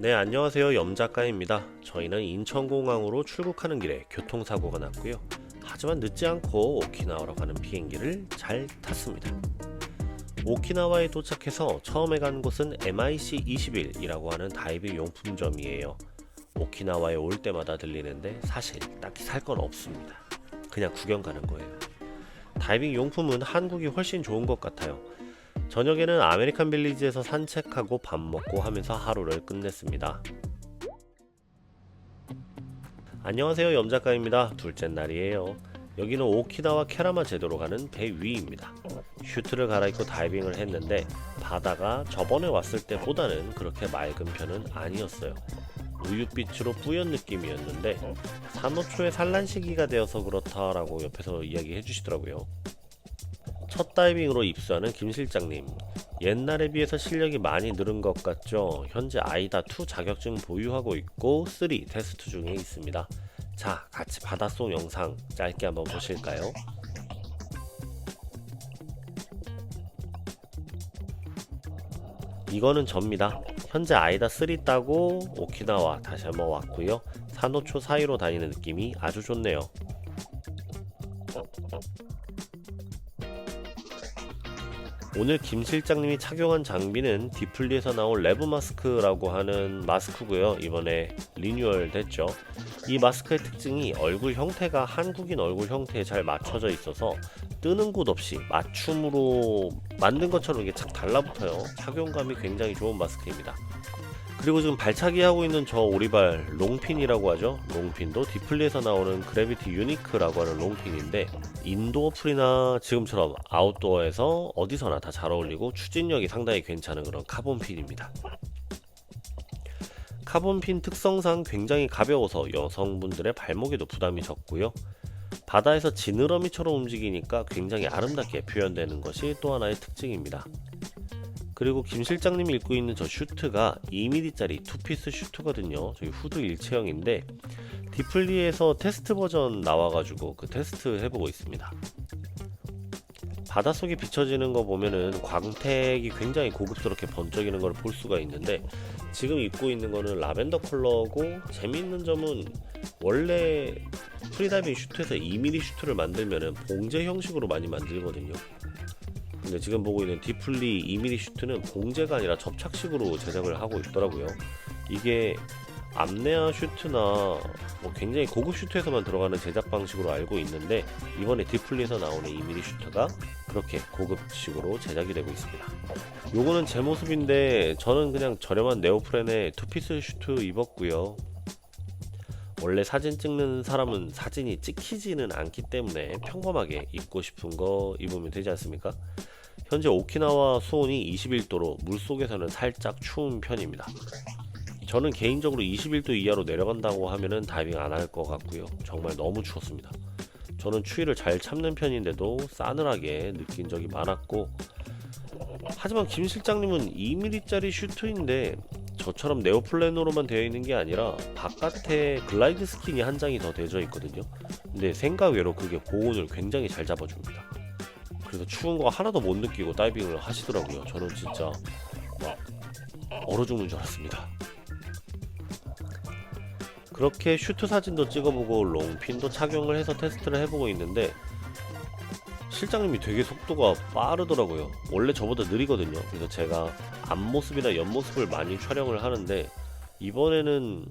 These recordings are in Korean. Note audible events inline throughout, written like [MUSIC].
네, 안녕하세요. 염작가입니다. 저희는 인천공항으로 출국하는 길에 교통사고가 났고요. 하지만 늦지 않고 오키나와로 가는 비행기를 잘 탔습니다. 오키나와에 도착해서 처음에 간 곳은 MIC 21이라고 하는 다이빙 용품점이에요. 오키나와에 올 때마다 들리는데 사실 딱히 살 건 없습니다. 그냥 구경 가는 거예요. 다이빙 용품은 한국이 훨씬 좋은 것 같아요. 저녁에는 아메리칸 빌리지에서 산책하고 밥 먹고 하면서 하루를 끝냈습니다. 안녕하세요 염작가입니다. 둘째 날이에요. 여기는 오키나와 캐라마 제도로 가는 배 위입니다. 슈트를 갈아입고 다이빙을 했는데 바다가 저번에 왔을 때보다는 그렇게 맑은 편은 아니었어요. 우윳빛으로 뿌연 느낌이었는데 산호초의 산란 시기가 되어서 그렇다라고 옆에서 이야기해 주시더라고요. 첫 다이빙으로 입수하는 김 실장님. 옛날에 비해서 실력이 많이 늘은 것 같죠? 현재 아이다 2 자격증 보유하고 있고 3 테스트 중에 있습니다. 자, 같이 바닷속 영상 짧게 한번 보실까요? 이거는 접니다. 현재 아이다 3 따고 오키나와 다시 한번 왔고요. 산호초 사이로 다니는 느낌이 아주 좋네요. 오늘 김 실장님이 착용한 장비는 디플리에서 나온 레브 마스크라고 하는 마스크고요. 이번에 리뉴얼 됐죠. 이 마스크의 특징이 얼굴 형태가 한국인 얼굴 형태에 잘 맞춰져 있어서 뜨는 곳 없이 맞춤으로 만든 것처럼 이게 착 달라붙어요. 착용감이 굉장히 좋은 마스크입니다. 그리고 지금 발차기 하고 있는 저 오리발 롱핀이라고 하죠. 롱핀도 디플리에서 나오는 그래비티 유니크라고 하는 롱핀인데 인도어 풀이나 지금처럼 아웃도어에서 어디서나 다 잘 어울리고 추진력이 상당히 괜찮은 그런 카본 핀입니다. 카본 핀 특성상 굉장히 가벼워서 여성분들의 발목에도 부담이 적고요. 바다에서 지느러미처럼 움직이니까 굉장히 아름답게 표현되는 것이 또 하나의 특징입니다. 그리고 김 실장님이 입고 있는 저 슈트가 2mm짜리 투피스 슈트거든요. 저희 후드 일체형인데 디플리에서 테스트 버전 나와가지고 그 테스트 해보고 있습니다. 바닷속에 비춰지는 거 보면은 광택이 굉장히 고급스럽게 번쩍이는 걸 볼 수가 있는데 지금 입고 있는 거는 라벤더 컬러고 재미있는 점은 원래 프리다이빙 슈트에서 2mm 슈트를 만들면은 봉제 형식으로 많이 만들거든요. 근데 지금 보고 있는 디플리 2mm 슈트는 봉제가 아니라 접착식으로 제작을 하고 있더라고요. 이게 암네아 슈트나 뭐 굉장히 고급 슈트에서만 들어가는 제작 방식으로 알고 있는데 이번에 디플리에서 나오는 2mm 슈트가 그렇게 고급식으로 제작이 되고 있습니다. 요거는 제 모습인데 저는 그냥 저렴한 네오프렌에 투피스 슈트 입었고요. 원래 사진 찍는 사람은 사진이 찍히지는 않기 때문에 평범하게 입고 싶은 거 입으면 되지 않습니까? 현재 오키나와 수온이 21도로 물속에서는 살짝 추운 편입니다. 저는 개인적으로 21도 이하로 내려간다고 하면은 다이빙 안 할 것 같고요. 정말 너무 추웠습니다. 저는 추위를 잘 참는 편인데도 싸늘하게 느낀 적이 많았고 하지만 김 실장님은 2mm짜리 슈트인데 저처럼 네오플랜으로만 되어 있는 게 아니라 바깥에 글라이드 스킨이 한 장이 더 되어 있거든요. 근데 생각 외로 그게 고온을 굉장히 잘 잡아줍니다. 그래서 추운 거 하나도 못 느끼고 다이빙을 하시더라고요. 저는 진짜 막 얼어 죽는 줄 알았습니다. 그렇게 슈트 사진도 찍어보고 롱핀도 착용을 해서 테스트를 해보고 있는데 실장님이 되게 속도가 빠르더라고요. 원래 저보다 느리거든요. 그래서 제가 앞모습이나 옆모습을 많이 촬영을 하는데 이번에는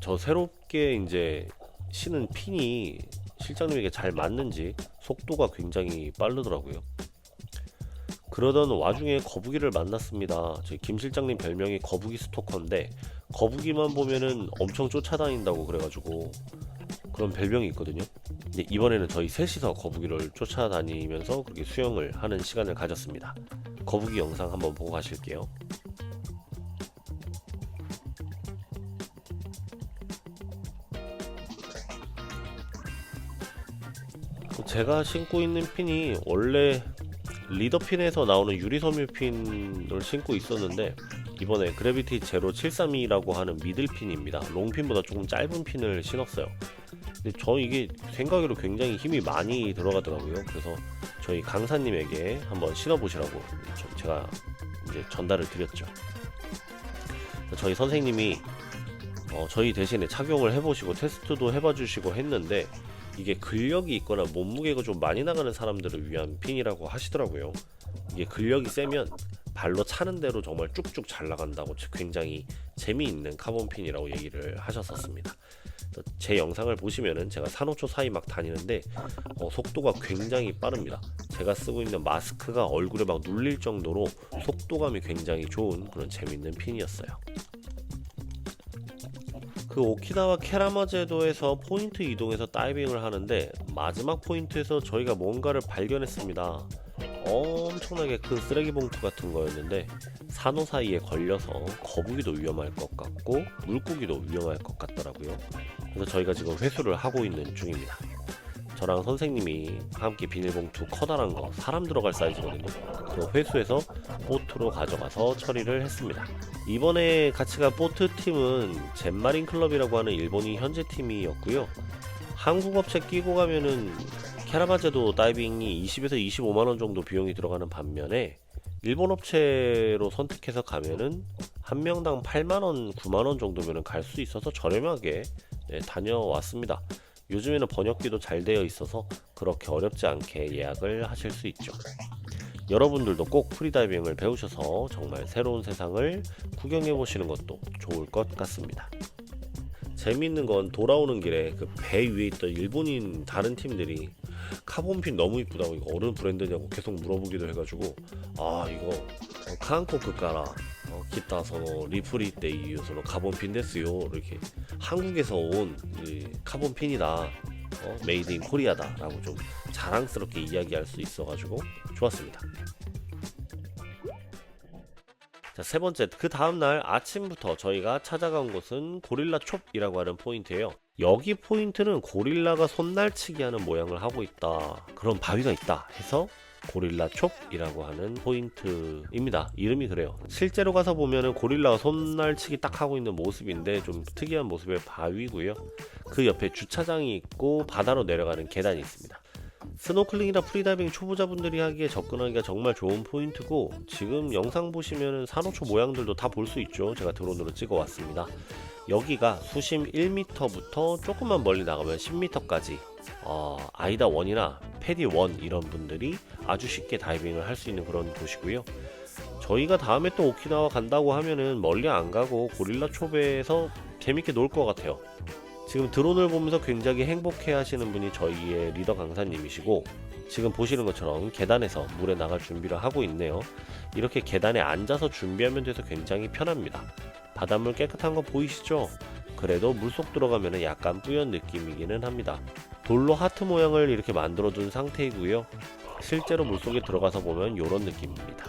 저 새롭게 이제 신은 핀이 실장님에게 잘 맞는지 속도가 굉장히 빠르더라고요. 그러던 와중에 거북이를 만났습니다. 저희 김 실장님 별명이 거북이 스토커인데 거북이만 보면은 엄청 쫓아다닌다고 그래가지고 그런 별명이 있거든요. 근데 이번에는 저희 셋이서 거북이를 쫓아다니면서 그렇게 수영을 하는 시간을 가졌습니다. 거북이 영상 한번 보고 가실게요. 제가 신고 있는 핀이 원래 리더 핀에서 나오는 유리섬유 핀을 신고 있었는데 이번에 그래비티 제로 732라고 하는 미들 핀입니다. 롱 핀보다 조금 짧은 핀을 신었어요. 근데 저 이게 생각으로 굉장히 힘이 많이 들어가더라고요. 그래서 저희 강사님에게 한번 신어보시라고 저- 제가 이제 전달을 드렸죠. 저희 선생님이 어, 저희 대신에 착용을 해보시고 테스트도 해봐 주시고 했는데 이게 근력이 있거나 몸무게가 좀 많이 나가는 사람들을 위한 핀이라고 하시더라고요. 이게 근력이 세면 발로 차는 대로 정말 쭉쭉 잘 나간다고 굉장히 재미있는 카본 핀이라고 얘기를 하셨었습니다. 제 영상을 보시면은 제가 산호초 사이 막 다니는데 어, 속도가 굉장히 빠릅니다. 제가 쓰고 있는 마스크가 얼굴에 막 눌릴 정도로 속도감이 굉장히 좋은 그런 재밌는 핀이었어요. 그 오키나와 케라마 제도에서 포인트 이동해서 다이빙을 하는데 마지막 포인트에서 저희가 뭔가를 발견했습니다. 엄청나게 큰 쓰레기 봉투 같은 거였는데 산호 사이에 걸려서 거북이도 위험할 것 같고 물고기도 위험할 것 같더라고요. 그래서 저희가 지금 회수를 하고 있는 중입니다. 저랑 선생님이 함께 비닐봉투 커다란 거 사람 들어갈 사이즈거든요. 그거 회수해서 보트로 가져가서 처리를 했습니다. 이번에 같이 간 보트 팀은 젠마린 클럽이라고 하는 일본이 현재 팀이었고요. 한국 업체 끼고 가면은 캐라바제도 다이빙이 20에서 25만 원 정도 비용이 들어가는 반면에 일본 업체로 선택해서 가면은 한 명당 8만 원, 9만 원 정도면 갈 수 있어서 저렴하게 네, 다녀왔습니다. 요즘에는 번역기도 잘 되어 있어서 그렇게 어렵지 않게 예약을 하실 수 있죠. 여러분들도 꼭 프리다이빙을 배우셔서 정말 새로운 세상을 구경해 보시는 것도 좋을 것 같습니다. 재미있는 건 돌아오는 길에 그 배 위에 있던 일본인 다른 팀들이 카본핀 너무 이쁘다고 이거 어느 브랜드냐고 계속 물어보기도 해가지고 아 이거 어, 카한코크 까라 어, 기타서 리프리 때 이유서로 카본핀 됐어요 이렇게 한국에서 온이 카본핀이다 어, 메이드 인 코리아다 라고 좀 자랑스럽게 이야기할 수 있어가지고 좋았습니다. 자, 세 번째, 그 다음날 아침부터 저희가 찾아간 곳은 고릴라 촉이라고 하는 포인트예요. 여기 포인트는 고릴라가 손날치기 하는 모양을 하고 있다. 그런 바위가 있다 해서 고릴라 촉이라고 하는 포인트입니다. 이름이 그래요. 실제로 가서 보면은 고릴라가 손날치기 딱 하고 있는 모습인데 좀 특이한 모습의 바위고요. 그 옆에 주차장이 있고 바다로 내려가는 계단이 있습니다. 스노클링이나 프리다이빙 초보자분들이 하기에 접근하기가 정말 좋은 포인트고 지금 영상 보시면은 산호초 모양들도 다 볼 수 있죠. 제가 드론으로 찍어 왔습니다. 여기가 수심 1m부터 조금만 멀리 나가면 10m까지 어, 아이다 원이나 패디 원 이런 분들이 아주 쉽게 다이빙을 할 수 있는 그런 곳이고요. 저희가 다음에 또 오키나와 간다고 하면은 멀리 안 가고 고릴라 초베에서 재밌게 놀 것 같아요. 지금 드론을 보면서 굉장히 행복해 하시는 분이 저희의 리더 강사님이시고 지금 보시는 것처럼 계단에서 물에 나갈 준비를 하고 있네요. 이렇게 계단에 앉아서 준비하면 돼서 굉장히 편합니다. 바닷물 깨끗한 거 보이시죠? 그래도 물속 들어가면 약간 뿌연 느낌이기는 합니다. 돌로 하트 모양을 이렇게 만들어 둔 상태이고요. 실제로 물속에 들어가서 보면 이런 느낌입니다.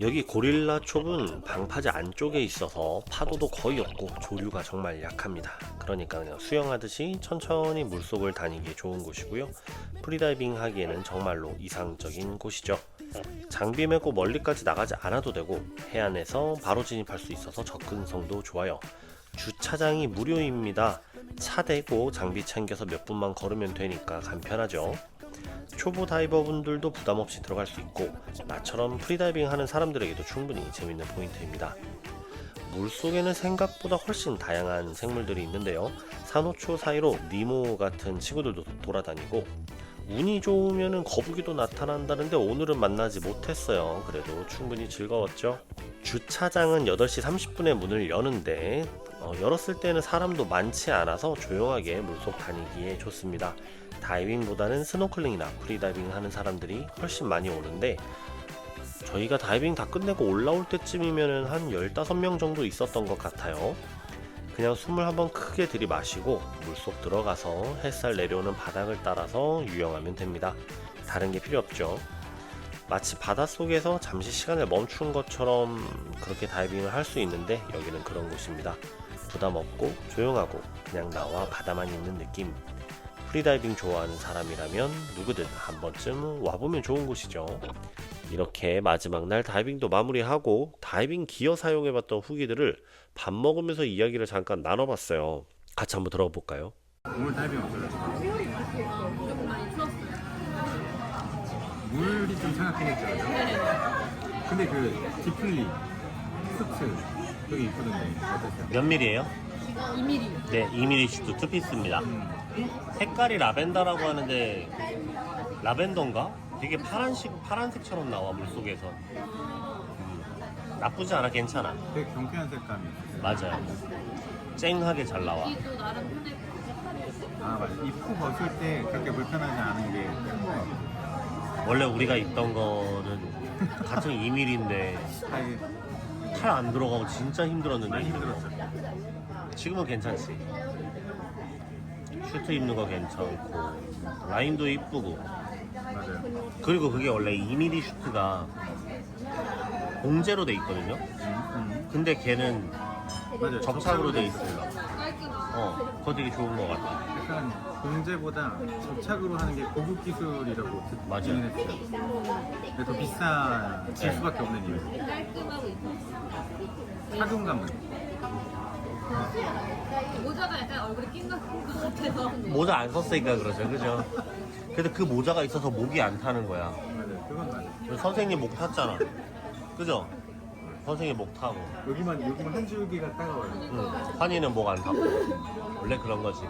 여기 고릴라 촉은 방파제 안쪽에 있어서 파도도 거의 없고 조류가 정말 약합니다. 그러니까 그냥 수영하듯이 천천히 물속을 다니기 좋은 곳이고요. 프리다이빙 하기에는 정말로 이상적인 곳이죠. 장비 메고 멀리까지 나가지 않아도 되고 해안에서 바로 진입할 수 있어서 접근성도 좋아요. 주차장이 무료입니다. 차 대고 장비 챙겨서 몇 분만 걸으면 되니까 간편하죠. 초보 다이버 분들도 부담 없이 들어갈 수 있고 나처럼 프리다이빙 하는 사람들에게도 충분히 재밌는 포인트입니다. 물속에는 생각보다 훨씬 다양한 생물들이 있는데요. 산호초 사이로 니모 같은 친구들도 돌아다니고 운이 좋으면 거북이도 나타난다는데 오늘은 만나지 못했어요. 그래도 충분히 즐거웠죠. 주차장은 8시 30분에 문을 여는데 어, 열었을 때는 사람도 많지 않아서 조용하게 물속 다니기에 좋습니다. 다이빙보다는 스노클링이나 프리다이빙 하는 사람들이 훨씬 많이 오는데 저희가 다이빙 다 끝내고 올라올 때쯤이면 한 15명 정도 있었던 것 같아요. 그냥 숨을 한번 크게 들이마시고 물속 들어가서 햇살 내려오는 바닥을 따라서 유영하면 됩니다. 다른 게 필요 없죠. 마치 바닷속에서 잠시 시간을 멈춘 것처럼 그렇게 다이빙을 할 수 있는데 여기는 그런 곳입니다. 부담 없고 조용하고 그냥 나와 바다만 있는 느낌. 프리다이빙 좋아하는 사람이라면 누구든 한 번쯤 와보면 좋은 곳이죠. 이렇게 마지막 날 다이빙도 마무리하고 다이빙 기어 사용해봤던 후기들을 밥 먹으면서 이야기를 잠깐 나눠봤어요. 같이 한번 들어가 볼까요? 오늘 다이빙 어떠셨어요? 물이 좀 생각해냈죠. 근데 그 디플리, 스트 되게 이쁘던데 어땠어요? 몇 밀이에요? 2mm. 네, 2mm 슈트 투피스입니다. 음. 색깔이 라벤더라고 하는데 라벤더인가? 되게 파란색 파란색처럼 나와 물 속에서. 음, 나쁘지 않아, 괜찮아. 되게 경쾌한 색감이 있어요. 맞아요. 쨍하게 잘 나와. 여기도 나름 편해. 아 맞아. 입고 벗을 때 그렇게 불편하지 않은 게큰것 같아요. 원래 우리가 입던 거는 같은 2mm인데 사이 칼안 들어가고 진짜 힘들었는데 많이 힘들었죠. 지금은 괜찮지. 슈트 입는 거 괜찮고 라인도 이쁘고 맞아요. 그리고 그게 원래 2mm 슈트가 공제로 돼 있거든요. 음, 근데 걔는 음. 맞아요. 접착으로 돼 있어요. 어, 그거 되게 좋은 것 같아. 약간 공제보다 접착으로 하는 게 고급 기술이라고 듣긴 맞아요. 했어요. 근데 더 비싸질 네. 수밖에 없는 이유. 깔끔하고 있어. 착용감은 모자가 약간 얼굴에 낀 것 같아서. 모자 안 썼으니까 그러죠, 그죠? [LAUGHS] 근데 그 모자가 있어서 목이 안 타는 거야. 맞아요. 그건 맞아요. 선생님 목 탔잖아. 그죠? 선생님 목 타고. 여기만 여기만 한 줄기가 따가워요. 응. 환희는 목 안 타고. 원래 그런 거지.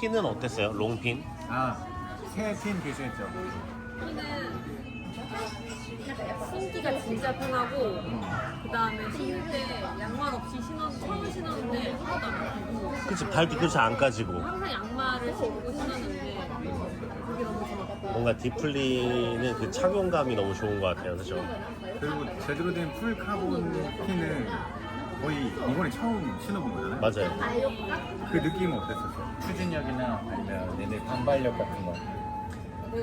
핀은 어땠어요? 롱핀? 아새핀 교체했죠. 피는 신기가 진짜 편하고 그 다음에 신을 때 양말 없이 신어 처음 신었는데 하나도 안 아프고 그치, 발 뒤꿈치 안 까지고. 항상 양말을 신고 신었는데 뭔가 디플리는 그 착용감이 너무 좋은 것 같아요, 그죠? 그리고 제대로 된 풀 카본 핀을 거의 이번에 처음 신어본 거잖아요. 맞아요. 그 느낌은 어땠었어요? 추진력이나 아니면 얘네 반발력 같은 거.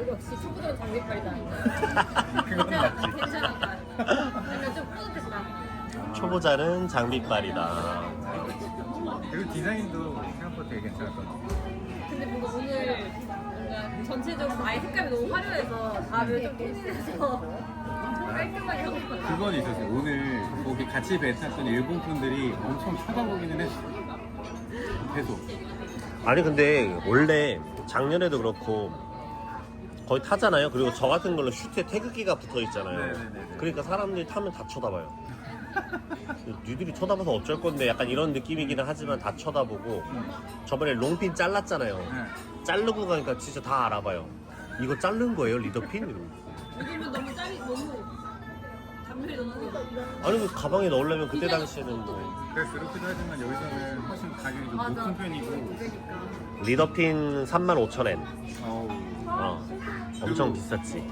역시 초보자는 장비빨이다 그건 맞지. 괜찮았다 약간 좀 뿌듯했다 초보자는 장비빨이다. 그리고 디자인도 생각보다 되게 괜찮았던 것 같아요. 전체적으로 아예 색감이 너무 화려해서 다들 좀 캔슬해서 깔끔하게 하고 싶었다 그건 있었어요. 오늘 거기 같이 배 탔던 일본 분들이 엄청 쳐다보기는 했어요. 계속. 아니 근데 원래 작년에도 그렇고 거의 타잖아요. 그리고 저 같은 걸로 슈트에 태극기가 붙어 있잖아요. 네네네네. 그러니까 사람들이 타면 다 쳐다봐요. 니들이 쳐다봐서 어쩔 건데 약간 이런 느낌이기는 하지만 다 쳐다보고 저번에 롱핀 잘랐잖아요. 네. 자르고 가니까 진짜 다 알아봐요. 이거 자른 거예요 리더핀? 이러고. 요즘은 너무 짜리 너무 단면이 너무 아니 그 가방에 넣으려면 그때 당시에는 뭐 그래서 그렇기도 하지만 여기서는 훨씬 가격이 좀 맞아. 높은 편이고. 그러니까 리더핀 35,000엔. 어우. 어, 엄청 비쌌지.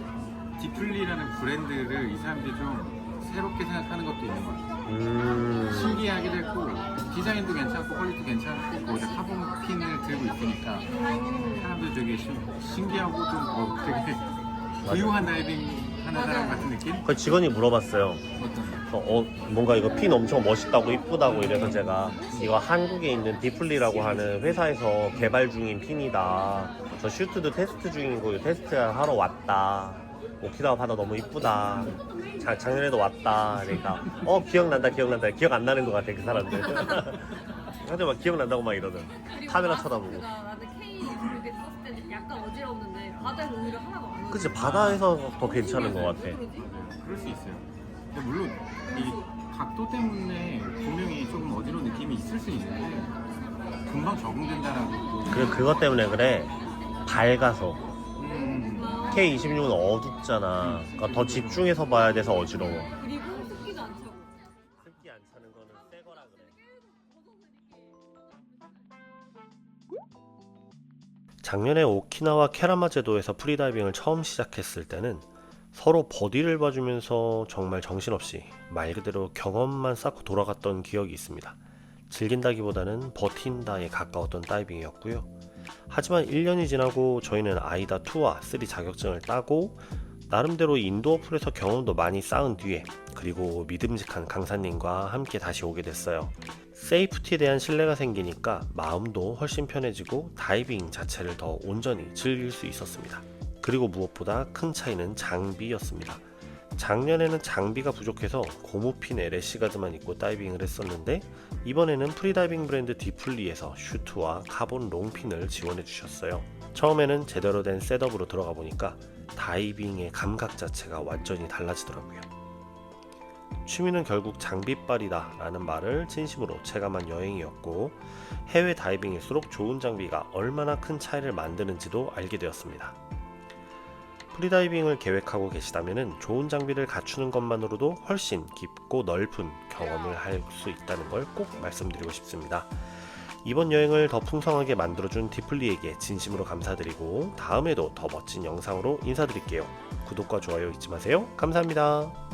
디플리라는 브랜드를 이 사람들이 좀 새롭게 생각하는 것도 있는 것 같아요. 음, 신기하기도 했고 디자인도 괜찮고 퀄리티 괜찮고 거기다 카본 핀을 들고 있으니까 사람들 되게 신, 신기하고 좀뭐 되게 부유한 다이빙 하는 사람 같은 느낌? 그 직원이 물어봤어요. 어떤 어, 어, 뭔가 이거 핀 엄청 멋있다고 이쁘다고 이래서 제가 이거 한국에 있는 디플리라고 하는 회사에서 개발 중인 핀이다. 저 슈트도 테스트 중이고 테스트 하러 왔다. 오키나와 바다 너무 이쁘다. 자, 작년에도 왔다. 그러니까 어 기억난다 기억난다. 기억 안 나는 것 같아 그 사람들. [LAUGHS] 근데 막 기억난다고 막. 그리고 카메라 쳐다보고. 나는 K 이렇게 썼을 때는 약간 어지러웠는데 바다에서 오히려 하나도 안 그치 바다에서 더 괜찮은 것 같아. 그럴 수 있어요. 근데 물론 이 각도 때문에 분명히 조금 어지러운 느낌이 있을 수 있는데 금방 적응된다라고. 그 그것 때문에 그래. 밝아서. 음, K26은 어둡잖아. 그러니까 더 집중해서 봐야 돼서 어지러워. 작년에 오키나와 케라마 제도에서 프리다이빙을 처음 시작했을 때는 서로 버디를 봐주면서 정말 정신없이 말 그대로 경험만 쌓고 돌아갔던 기억이 있습니다. 즐긴다기보다는 버틴다에 가까웠던 다이빙이었고요. 하지만 1년이 지나고 저희는 아이다 2와 3 자격증을 따고 나름대로 인도어 풀에서 경험도 많이 쌓은 뒤에 그리고 믿음직한 강사님과 함께 다시 오게 됐어요. 세이프티에 대한 신뢰가 생기니까 마음도 훨씬 편해지고 다이빙 자체를 더 온전히 즐길 수 있었습니다. 그리고 무엇보다 큰 차이는 장비였습니다. 작년에는 장비가 부족해서 고무핀 LS가드만 입고 다이빙을 했었는데 이번에는 프리다이빙 브랜드 디플리에서 슈트와 카본 롱핀을 지원해 주셨어요. 처음에는 제대로 된 셋업으로 들어가 보니까 다이빙의 감각 자체가 완전히 달라지더라고요. 취미는 결국 장비빨이다 라는 말을 진심으로 체감한 여행이었고 해외 다이빙일수록 좋은 장비가 얼마나 큰 차이를 만드는지도 알게 되었습니다. 프리다이빙을 계획하고 계시다면 좋은 장비를 갖추는 것만으로도 훨씬 깊고 넓은 경험을 할 수 있다는 걸 꼭 말씀드리고 싶습니다. 이번 여행을 더 풍성하게 만들어준 디플리에게 진심으로 감사드리고 다음에도 더 멋진 영상으로 인사드릴게요. 구독과 좋아요 잊지 마세요. 감사합니다.